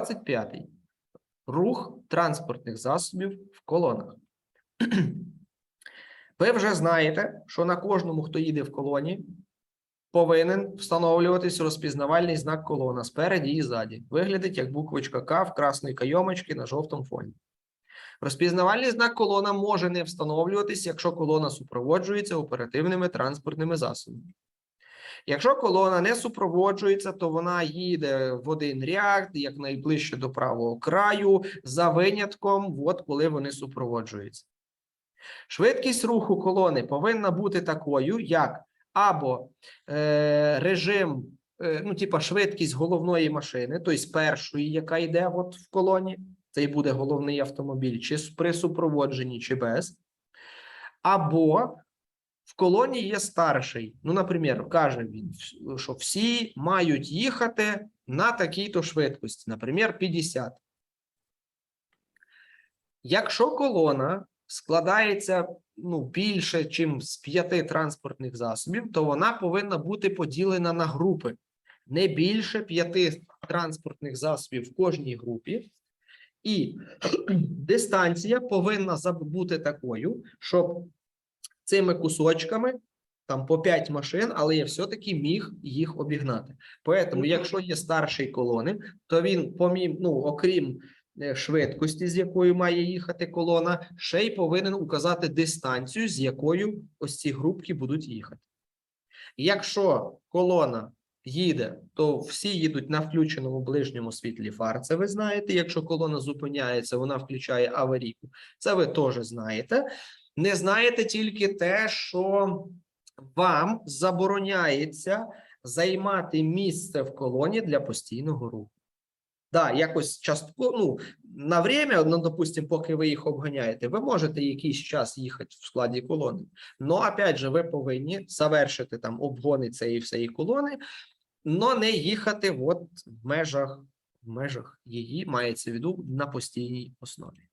25. Рух транспортних засобів в колонах. Ви вже знаєте, що на кожному, хто їде в колоні, повинен встановлюватись розпізнавальний знак колона спереді і ззаді. Виглядить як буквочка К в красної кайомочки на жовтому фоні. Розпізнавальний знак колона може не встановлюватись, якщо колона супроводжується оперативними транспортними засобами. Якщо колона не супроводжується, то вона їде в один ряд, якнайближче до правого краю, за винятком, от коли вони супроводжуються. Швидкість руху колони повинна бути такою, як або е, режим, е, ну, типа швидкість головної машини, тобто першої, яка йде от в колоні, це і буде головний автомобіль, чи при супроводженні, чи без. Або в колоні є старший. Ну, наприклад, каже він, що всі мають їхати на такій-то швидкості, наприклад, 50. Якщо колона складається ну, більше, ніж з п'яти транспортних засобів, то вона повинна бути поділена на групи. Не більше п'яти транспортних засобів в кожній групі. І дистанція повинна бути такою, щоб цими кусочками, там по 5 машин, але я все-таки міг їх обігнати. Поэтому, якщо є старший колони, то він, помім, ну, окрім е, швидкості, з якою має їхати колона, ще й повинен указати дистанцію, з якою ось ці групки будуть їхати. Якщо колона їде, то всі їдуть на включеному ближньому світлі фар. Це ви знаєте. Якщо колона зупиняється, вона включає аварійку. Це ви теж знаєте. Не знаєте тільки те, що вам забороняється займати місце в колоні для постійного руху. Да, якось частково, ну, на время, ну, допустим, поки ви їх обганяєте, ви можете якийсь час їхати в складі колони. Но, опять же, ви повинні завершити там обгони цієї всієї колони, но не їхати от в межах, в межах її, мається в виду, на постійній основі.